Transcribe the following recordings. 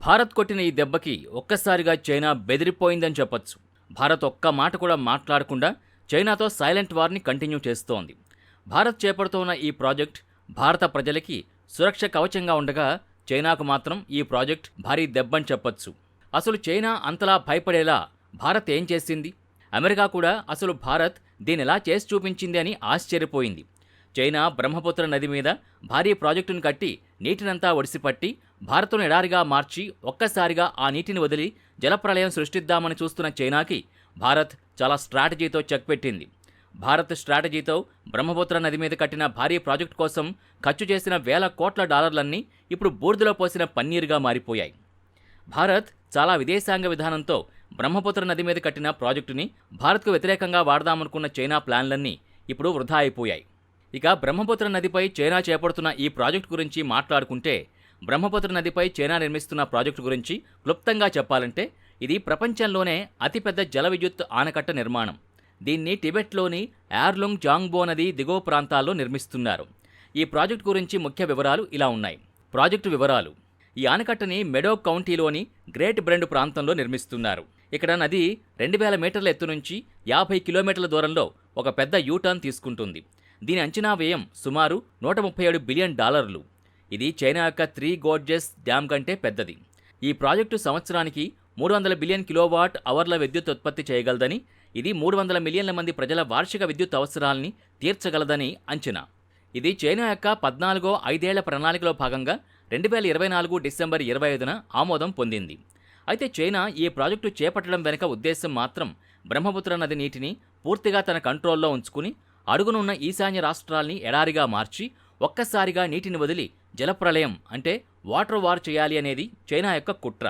భారత్ కొట్టిన ఈ దెబ్బకి ఒక్కసారిగా చైనా బెదిరిపోయిందని చెప్పొచ్చు. భారత్ ఒక్క మాట కూడా మాట్లాడకుండా చైనాతో సైలెంట్ వార్ని కంటిన్యూ చేస్తోంది. భారత్ చేపడుతున్న ఈ ప్రాజెక్ట్ భారత ప్రజలకి సురక్ష కవచంగా ఉండగా చైనాకు మాత్రం ఈ ప్రాజెక్ట్ భారీ దెబ్బని చెప్పొచ్చు. అసలు చైనా అంతలా భయపడేలా భారత్ ఏం చేసింది? అమెరికా కూడా అసలు భారత్ దీని ఎలా చేసి చూపించింది అని ఆశ్చర్యపోయింది. చైనా బ్రహ్మపుత్ర నది మీద భారీ ప్రాజెక్టును కట్టి నీటినంతా ఒడిసిపట్టి భారత్ను ఎడారిగా మార్చి ఒక్కసారిగా ఆ నీటిని వదిలి జలప్రలయం సృష్టిద్దామని చూస్తున్న చైనాకి భారత్ చాలా స్ట్రాటజీతో చెక్ పెట్టింది. భారత్ స్ట్రాటజీతో బ్రహ్మపుత్ర నది మీద కట్టిన భారీ ప్రాజెక్టు కోసం ఖర్చు చేసిన వేల కోట్ల డాలర్లన్నీ ఇప్పుడు బూర్దులో పోసిన పన్నీరుగా మారిపోయాయి. భారత్ చాలా విదేశాంగ విధానంతో బ్రహ్మపుత్ర నది మీద కట్టిన ప్రాజెక్టుని భారత్కు వ్యతిరేకంగా వాడదామనుకున్న చైనా ప్లాన్లన్నీ ఇప్పుడు వృధా అయిపోయాయి. ఇక బ్రహ్మపుత్ర నదిపై చైనా చేపడుతున్న ఈ ప్రాజెక్టు గురించి మాట్లాడుకుంటే బ్రహ్మపుత్ర నదిపై చైనా నిర్మిస్తున్న ప్రాజెక్టు గురించి క్లుప్తంగా చెప్పాలంటే ఇది ప్రపంచంలోనే అతిపెద్ద జల విద్యుత్ ఆనకట్ట నిర్మాణం. దీన్ని టిబెట్లోని యార్లుంగ్ జాంగ్బో నది దిగువ ప్రాంతాల్లో నిర్మిస్తున్నారు. ఈ ప్రాజెక్టు గురించి ముఖ్య వివరాలు ఇలా ఉన్నాయి. ప్రాజెక్టు వివరాలు. ఈ ఆనకట్టని మెడో కౌంటీలోని గ్రేట్ బ్రెండ్ ప్రాంతంలో నిర్మిస్తున్నారు. ఇక్కడ నది రెండు వేల మీటర్ల ఎత్తు నుంచి యాభై కిలోమీటర్ల దూరంలో ఒక పెద్ద యూటర్న్ తీసుకుంటుంది. దీని అంచనా వ్యయం సుమారు నూట ముప్పై ఏడు బిలియన్ డాలర్లు. ఇది చైనా యొక్క త్రీ గోడ్జెస్ డ్యామ్ కంటే పెద్దది. ఈ ప్రాజెక్టు సంవత్సరానికి మూడు వందల బిలియన్ కిలోవాట్ అవర్ల విద్యుత్ ఉత్పత్తి చేయగలదని ఇది మూడు వందల మిలియన్ల మంది ప్రజల వార్షిక విద్యుత్ అవసరాలని తీర్చగలదని అంచనా. ఇది చైనా యొక్క పద్నాలుగో ఐదేళ్ళ ప్రణాళికలో భాగంగా రెండు వేల ఇరవై నాలుగు డిసెంబర్ ఇరవై ఐదున ఆమోదం పొందింది. అయితే చైనా ఈ ప్రాజెక్టు చేపట్టడం వెనుక ఉద్దేశం మాత్రం బ్రహ్మపుత్ర నది నీటిని పూర్తిగా తన కంట్రోల్లో ఉంచుకుని అడుగునున్న ఈశాన్య రాష్ట్రాల్ని ఎడారిగా మార్చి ఒక్కసారిగా నీటిని వదిలి జలప్రలయం అంటే వాటర్ వార్ చేయాలి అనేది చైనా యొక్క కుట్ర.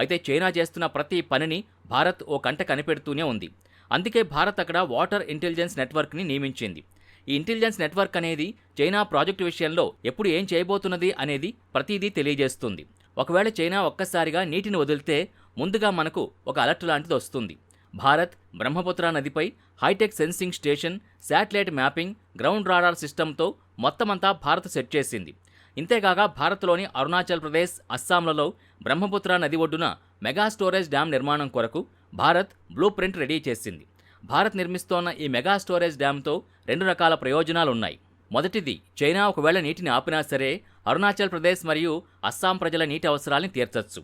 అయితే చైనా చేస్తున్న ప్రతి పనిని భారత్ ఓ కంట కనిపెడుతూనే ఉంది. అందుకే భారత్ అక్కడ వాటర్ ఇంటెలిజెన్స్ నెట్వర్క్ని నియమించింది. ఈ ఇంటెలిజెన్స్ నెట్వర్క్ అనేది చైనా ప్రాజెక్టు విషయంలో ఎప్పుడు ఏం చేయబోతున్నది అనేది ప్రతిదీ తెలియజేస్తుంది. ఒకవేళ చైనా ఒక్కసారిగా నీటిని వదిలితే ముందుగా మనకు ఒక అలర్ట్ లాంటిది వస్తుంది. భారత్ బ్రహ్మపుత్ర నదిపై hitech sensing station satellite mapping ground radar సిస్టంతో మొత్తమంతా భారత్ సెట్ చేసింది. ఇంతేకాక భారత్లోని అరుణాచల్ ప్రదేశ్ అస్సాంలలో బ్రహ్మపుత్ర నది ఒడ్డున మెగా స్టోరేజ్ డ్యాం నిర్మాణం కొరకు భారత్ బ్లూ ప్రింట్ రెడీ చేసింది. భారత్ నిర్మిస్తోన్న ఈ మెగా స్టోరేజ్ డ్యాంతో రెండు రకాల ప్రయోజనాలున్నాయి. మొదటిది చైనా ఒకవేళ నీటిని ఆపినా సరే అరుణాచల్ ప్రదేశ్ మరియు అస్సాం ప్రజల నీటి అవసరాల్ని తీర్చచ్చు.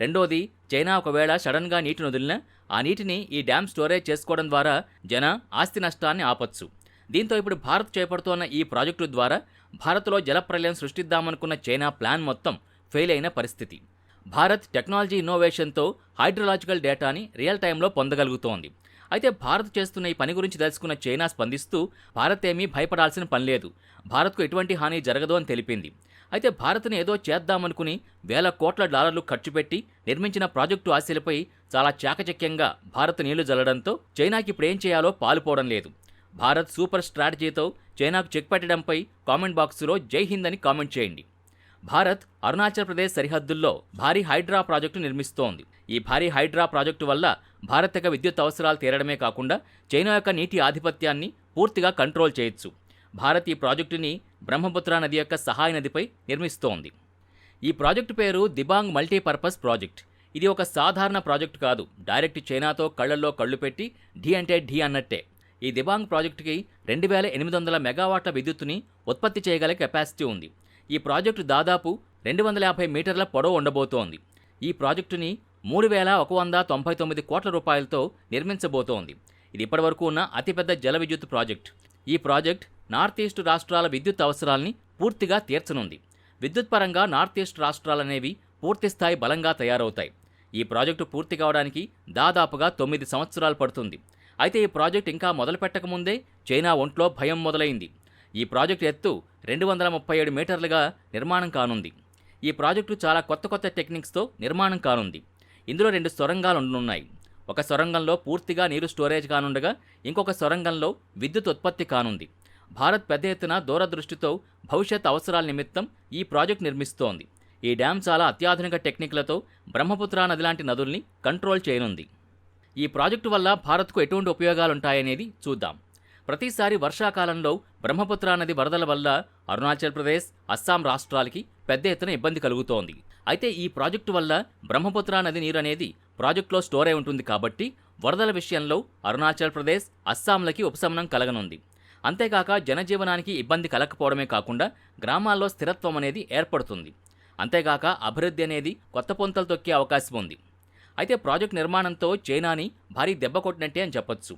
రెండోది చైనా ఒకవేళ సడన్గా నీటిని వదిలినా ఆ నీటిని ఈ డ్యామ్ స్టోరేజ్ చేసుకోవడం ద్వారా జన ఆస్తి నష్టాన్ని ఆపచ్చు. దీంతో ఇప్పుడు భారత్ చేపడుతోన్న ఈ ప్రాజెక్టు ద్వారా భారత్లో జలప్రలయం సృష్టిద్దామనుకున్న చైనా ప్లాన్ మొత్తం ఫెయిల్ అయిన పరిస్థితి. భారత్ టెక్నాలజీ ఇన్నోవేషన్తో హైడ్రలాజికల్ డేటాని రియల్ టైంలో పొందగలుగుతోంది. అయితే భారత్ చేస్తున్న ఈ పని గురించి తెలుసుకున్న చైనా స్పందిస్తూ భారత్ ఏమీ భయపడాల్సిన పని లేదు. భారత్కు ఎటువంటి హాని జరగదు అని తెలిపింది. అయితే భారత్ని ఏదో చేద్దామనుకుని వేల కోట్ల డాలర్లు ఖర్చు పెట్టి నిర్మించిన ప్రాజెక్టు ఆశలపై చాలా చాకచక్యంగా భారత్ నీళ్ళు జల్లడంతో చైనాకి ఇప్పుడు ఏం చేయాలో పాలుపోవడం లేదు. భారత్ సూపర్ స్ట్రాటజీతో చైనాకు చెక్ పెట్టడంపై కామెంట్ బాక్సులో జై హింద్ అని కామెంట్ చేయండి. భారత్ అరుణాచల్ ప్రదేశ్ సరిహద్దుల్లో భారీ హైడ్రా ప్రాజెక్టు నిర్మిస్తోంది. ఈ భారీ హైడ్రా ప్రాజెక్టు వల్ల భారత్ యొక్క విద్యుత్ అవసరాలు తీరడమే కాకుండా చైనా యొక్క నీటి ఆధిపత్యాన్ని పూర్తిగా కంట్రోల్ చేయొచ్చు. భారత్ ఈ ప్రాజెక్టుని బ్రహ్మపుత్ర నది యొక్క సహాయ నదిపై నిర్మిస్తోంది. ఈ ప్రాజెక్టు పేరు దిబాంగ్ మల్టీపర్పస్ ప్రాజెక్ట్. ఇది ఒక సాధారణ ప్రాజెక్టు కాదు. డైరెక్ట్ చైనాతో కళ్ళల్లో కళ్ళు పెట్టి ఢీ అంటే ఢీ అన్నట్టే. ఈ దిబాంగ్ ప్రాజెక్టుకి రెండు వేల ఎనిమిది వందల మెగావాట్ల విద్యుత్తుని ఉత్పత్తి చేయగల కెపాసిటీ ఉంది. ఈ ప్రాజెక్టు దాదాపు రెండు వందల యాభై మీటర్ల పొడవు ఉండబోతోంది. ఈ ప్రాజెక్టుని మూడు వేల ఒక వంద తొంభై తొమ్మిది కోట్ల రూపాయలతో నిర్మించబోతోంది. ఇది ఇప్పటివరకు ఉన్న అతిపెద్ద జల విద్యుత్ ప్రాజెక్ట్. ఈ ప్రాజెక్ట్ నార్త్ ఈస్ట్ రాష్ట్రాల విద్యుత్ అవసరాల్ని పూర్తిగా తీర్చనుంది. విద్యుత్ పరంగా నార్త్ ఈస్ట్ రాష్ట్రాలనేవి పూర్తిస్థాయి బలంగా తయారవుతాయి. ఈ ప్రాజెక్టు పూర్తి కావడానికి దాదాపుగా తొమ్మిది సంవత్సరాలు పడుతుంది. అయితే ఈ ప్రాజెక్ట్ ఇంకా మొదలు పెట్టకముందే చైనా ఒంట్లో భయం మొదలైంది. ఈ ప్రాజెక్టు ఎత్తు రెండు వందల ముప్పై ఏడు మీటర్లుగా నిర్మాణం కానుంది. ఈ ప్రాజెక్టు చాలా కొత్త కొత్త టెక్నిక్స్తో నిర్మాణం కానుంది. ఇందులో రెండు సొరంగాలు ఉండనున్నాయి. ఒక సొరంగంలో పూర్తిగా నీరు స్టోరేజ్ కానుండగా ఇంకొక సొరంగంలో విద్యుత్ ఉత్పత్తి కానుంది. భారత్ పెద్ద ఎత్తున దూరదృష్టితో భవిష్యత్ అవసరాల నిమిత్తం ఈ ప్రాజెక్ట్ నిర్మిస్తోంది. ఈ డ్యామ్ చాలా అత్యాధునిక టెక్నిక్లతో బ్రహ్మపుత్ర నది లాంటి నదుల్ని కంట్రోల్ చేయనుంది. ఈ ప్రాజెక్టు వల్ల భారత్కు ఎటువంటి ఉపయోగాలుంటాయనేది చూద్దాం. ప్రతిసారి వర్షాకాలంలో బ్రహ్మపుత్ర నది వరదల వల్ల అరుణాచల్ ప్రదేశ్ అస్సాం రాష్ట్రాలకి పెద్ద ఎత్తున ఇబ్బంది కలుగుతోంది. అయితే ఈ ప్రాజెక్టు వల్ల బ్రహ్మపుత్ర నది నీరు అనేది ప్రాజెక్టులో స్టోర్ అయి ఉంటుంది కాబట్టి వరదల విషయంలో అరుణాచల్ ప్రదేశ్ అస్సాంలకి ఉపశమనం కలగనుంది. అంతేకాక జనజీవనానికి ఇబ్బంది కలగకపోవడమే కాకుండా గ్రామాల్లో స్థిరత్వం అనేది ఏర్పడుతుంది. అంతేకాక అభివృద్ధి అనేది కొత్త పొంతలు తొక్కే అవకాశం ఉంది. అయితే ప్రాజెక్ట్ నిర్మాణంతో చైనాని భారీ దెబ్బ కొట్టినట్టే అని చెప్పొచ్చు.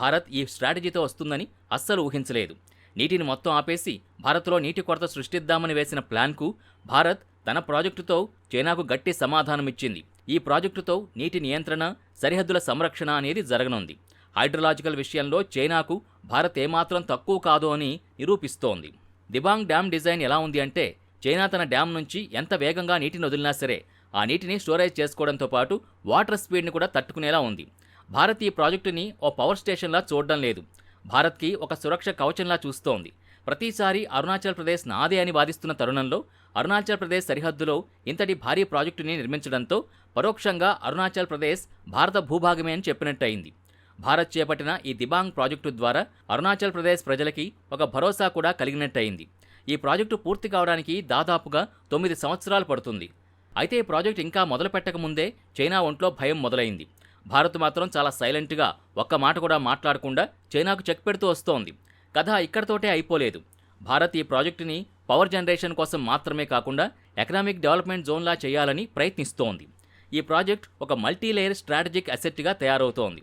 భారత్ ఈ స్ట్రాటజీతో వస్తుందని అస్సలు ఊహించలేదు. నీటిని మొత్తం ఆపేసి భారత్లో నీటి కొరత సృష్టిద్దామని వేసిన ప్లాన్కు భారత్ తన ప్రాజెక్టుతో చైనాకు గట్టి సమాధానమిచ్చింది. ఈ ప్రాజెక్టుతో నీటి నియంత్రణ సరిహద్దుల సంరక్షణ అనేది జరగనుంది. హైడ్రలాజికల్ విషయంలో చైనాకు భారత్ ఏమాత్రం తక్కువ కాదు అని నిరూపిస్తోంది. దిబాంగ్ డ్యామ్ డిజైన్ ఎలా ఉంది అంటే చైనా తన డ్యామ్ నుంచి ఎంత వేగంగా నీటిని వదిలినా సరే ఆ నీటిని స్టోరేజ్ చేసుకోవడంతో పాటు వాటర్ స్పీడ్ని కూడా తట్టుకునేలా ఉంది. భారత్ ఈ ప్రాజెక్టుని ఓ పవర్ స్టేషన్లా చూడడం లేదు. భారత్కి ఒక సురక్ష కవచంలా చూస్తోంది. ప్రతిసారి అరుణాచల్ ప్రదేశ్ నాదే అని వాదిస్తున్న తరుణంలో అరుణాచల్ ప్రదేశ్ సరిహద్దులో ఇంతటి భారీ ప్రాజెక్టుని నిర్మించడంతో పరోక్షంగా అరుణాచల్ ప్రదేశ్ భారత భూభాగమే అని చెప్పినట్టయింది. భారత్ చేపట్టిన ఈ దిబాంగ్ ప్రాజెక్టు ద్వారా అరుణాచల్ ప్రదేశ్ ప్రజలకి ఒక భరోసా కూడా కలిగినట్టయింది. ఈ ప్రాజెక్టు పూర్తి కావడానికి దాదాపుగా తొమ్మిది సంవత్సరాలు పడుతుంది. అయితే ఈ ప్రాజెక్ట్ ఇంకా మొదలు పెట్టకముందే చైనా ఒంట్లో భయం మొదలైంది. భారత్ మాత్రం చాలా సైలెంట్గా ఒక్క మాట కూడా మాట్లాడకుండా చైనాకు చెక్ పెడుతూ వస్తోంది. కథ ఇక్కడతోటే అయిపోలేదు. భారత్ ఈ ప్రాజెక్టుని పవర్ జనరేషన్ కోసం మాత్రమే కాకుండా ఎకనామిక్ డెవలప్మెంట్ జోన్లా చేయాలని ప్రయత్నిస్తోంది. ఈ ప్రాజెక్ట్ ఒక మల్టీలేయర్ స్ట్రాటజిక్ అసెట్గా తయారవుతోంది.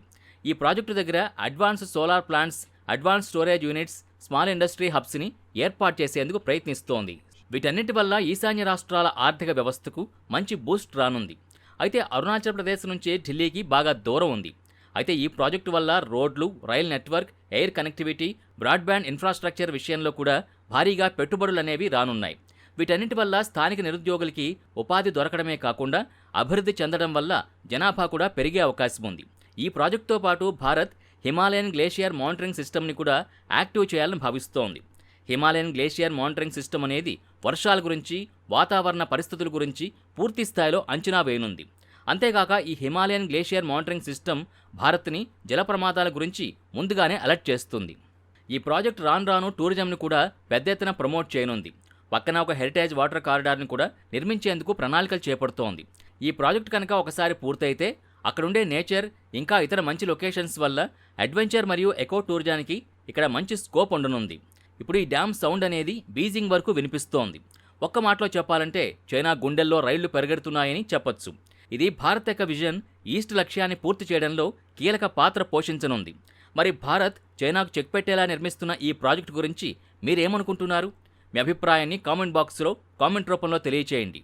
ఈ ప్రాజెక్టు దగ్గర advance solar plants advance storage units small industry హబ్స్ని ఏర్పాటు చేసేందుకు ప్రయత్నిస్తోంది. వీటన్నిటి వల్ల ఈశాన్య రాష్ట్రాల ఆర్థిక వ్యవస్థకు మంచి బూస్ట్ రానుంది. అయితే అరుణాచల్ ప్రదేశ్ నుంచి ఢిల్లీకి బాగా దూరం ఉంది. అయితే ఈ ప్రాజెక్టు వల్ల రోడ్లు rail network air connectivity broadband infrastructure విషయంలో కూడా భారీగా పెట్టుబడులు అనేవి రానున్నాయి. వీటన్నిటి వల్ల స్థానిక నిరుద్యోగులకి ఉపాధి దొరకడమే కాకుండా అభివృద్ధి చెందడం వల్ల జనాభా కూడా పెరిగే అవకాశం ఉంది. ఈ ప్రాజెక్టుతో పాటు భారత్ హిమాలయన్ గ్లేషియర్ మానిటరింగ్ సిస్టమ్ని కూడా యాక్టివ్ చేయాలని భావిస్తోంది. హిమాలయన్ గ్లేషియర్ మానిటరింగ్ సిస్టమ్ అనేది వర్షాల గురించి వాతావరణ పరిస్థితుల గురించి పూర్తి స్థాయిలో అంచనా వేయనుంది. అంతేకాక ఈ హిమాలయన్ గ్లేషియర్ మానిటరింగ్ సిస్టమ్ భారత్ని జల ప్రమాదాల గురించి ముందుగానే అలర్ట్ చేస్తుంది. ఈ ప్రాజెక్ట్ రాను రాను టూరిజంని కూడా పెద్ద ఎత్తున ప్రమోట్ చేయనుంది. పక్కన ఒక హెరిటేజ్ వాటర్ కారిడార్ని కూడా నిర్మించేందుకు ప్రణాళికలు చేపడుతోంది. ఈ ప్రాజెక్ట్ కనుక ఒకసారి పూర్తయితే అక్కడుండే నేచర్ ఇంకా ఇతర మంచి లొకేషన్స్ వల్ల అడ్వెంచర్ మరియు ఎకో టూరిజానికి ఇక్కడ మంచి స్కోప్ ఉండనుంది. ఇప్పుడు ఈ డ్యామ్ సౌండ్ అనేది బీజింగ్ వరకు వినిపిస్తోంది. ఒక్క మాటలో చెప్పాలంటే చైనా గుండెల్లో రైళ్ళు పెరగెడుతున్నాయని చెప్పొచ్చు. ఇది భారత్ యొక్క విజన్ ఈస్ట్ లక్ష్యాన్ని పూర్తి చేయడంలో కీలక పాత్ర పోషించనుంది. మరి భారత్ చైనాకు చెక్ పెట్టేలా నిర్మిస్తున్న ఈ ప్రాజెక్టు గురించి మీరేమనుకుంటున్నారు? మీ అభిప్రాయాన్ని కామెంట్ బాక్స్లో కామెంట్ రూపంలో తెలియచేయండి.